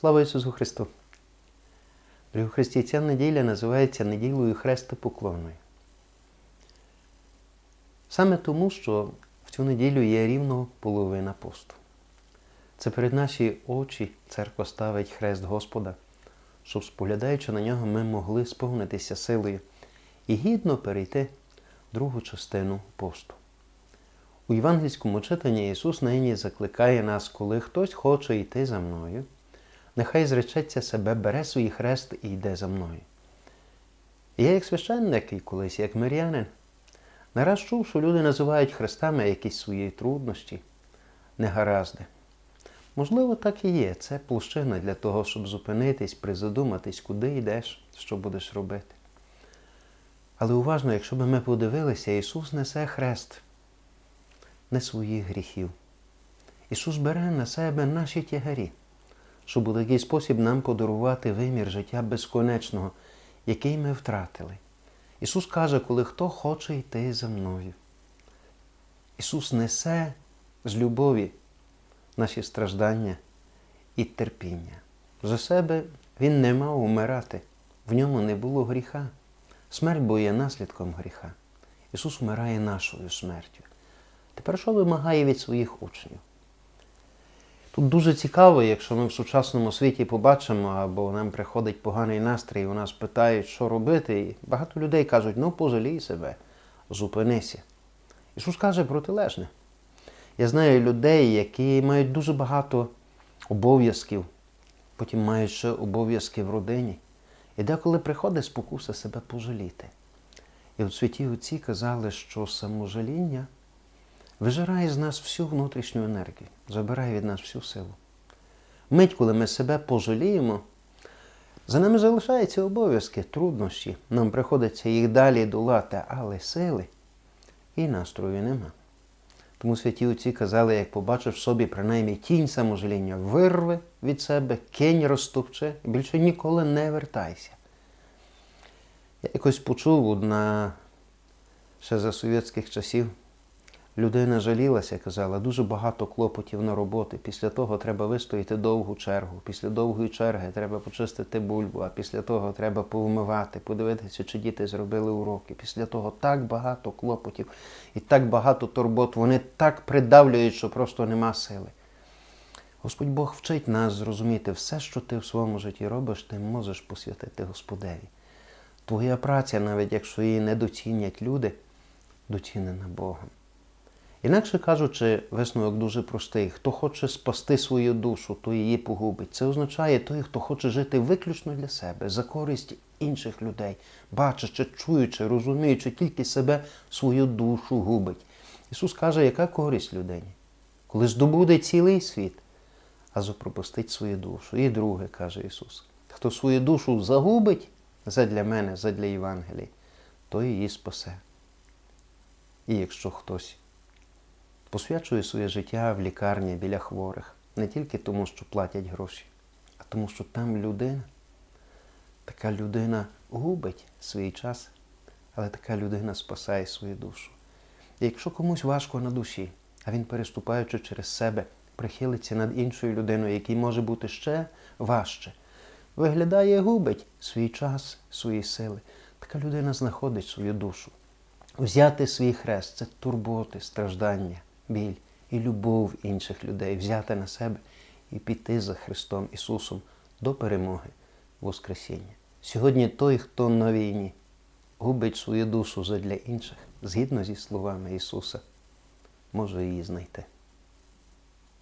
Слава Ісусу Христу! Дорогі Христі, ця неділя називається неділею Хрестопоклонної. Саме тому, що в цю неділю є рівно половина посту. Це перед наші очі церква ставить хрест Господа, щоб, споглядаючи на нього, ми могли сповнитися силою і гідно перейти другу частину посту. У євангельському читанні Ісус нині закликає нас, коли хтось хоче йти за мною, нехай зречеться себе, бере свій хрест і йде за мною. І я як священник і колись як мирянин, не раз чув, що люди називають хрестами якісь свої труднощі, негаразди. Можливо, так і є. Це площина для того, щоб зупинитись, призадуматись, куди йдеш, що будеш робити. Але уважно, якщо б ми подивилися, Ісус несе хрест не своїх гріхів. Ісус бере на себе наші тягарі, щоб у такий спосіб нам подарувати вимір життя безконечного, який ми втратили. Ісус каже, коли хто хоче йти за мною. Ісус несе з любові наші страждання і терпіння. За себе Він не мав умирати, в ньому не було гріха. Смерть бо є наслідком гріха. Ісус вмирає нашою смертю. Тепер що вимагає від своїх учнів? Тут дуже цікаво, якщо ми в сучасному світі побачимо, або нам приходить поганий настрій, і у нас питають, що робити. І багато людей кажуть, ну пожалій себе, зупинися. Ісус каже протилежне. Я знаю людей, які мають дуже багато обов'язків, потім мають ще обов'язки в родині. І деколи приходить спокуса себе пожаліти. І от святі отці казали, що саможаління вижирає з нас всю внутрішню енергію, забирає від нас всю силу. Мить, коли ми себе пожаліємо, за нами залишаються обов'язки, труднощі. Нам приходиться їх далі долати, але сили і настрою нема. Тому святі отці казали, як побачив собі принаймні тінь саможаління, вирви від себе, кинь розтопче і більше ніколи не вертайся. Я якось почув одна ще за совєтських часів. Людина жалілася, казала, дуже багато клопотів на роботи. Після того треба вистояти довгу чергу. Після довгої черги треба почистити бульбу, а після того треба повмивати, подивитися, чи діти зробили уроки. Після того так багато клопотів і так багато турбот. Вони так придавлюють, що просто нема сили. Господь Бог вчить нас зрозуміти все, що ти в своєму житті робиш, ти можеш посвятити Господеві. Твоя праця, навіть якщо її не доцінять люди, доцінена Богом. Інакше кажучи, висновок дуже простий. Хто хоче спасти свою душу, то її погубить. Це означає той, хто хоче жити виключно для себе, за користь інших людей, бачачи, чуючи, розуміючи тільки себе, свою душу губить. Ісус каже, яка користь людині? Коли здобуде цілий світ, а запропустить свою душу. І друге, каже Ісус, хто свою душу загубить задля мене, задля Євангелії, то її спасе. І якщо хтось посвячує своє життя в лікарні біля хворих. Не тільки тому, що платять гроші, а тому, що там людина, така людина губить свій час, але така людина спасає свою душу. І якщо комусь важко на душі, а він, переступаючи через себе, прихилиться над іншою людиною, якій може бути ще важче, виглядає, губить свій час, свої сили. Така людина знаходить свою душу. Взяти свій хрест це турботи, страждання біль і любов інших людей, взяти на себе і піти за Христом Ісусом до перемоги Воскресіння. Сьогодні той, хто на війні, губить свою душу задля інших, згідно зі словами Ісуса, може її знайти.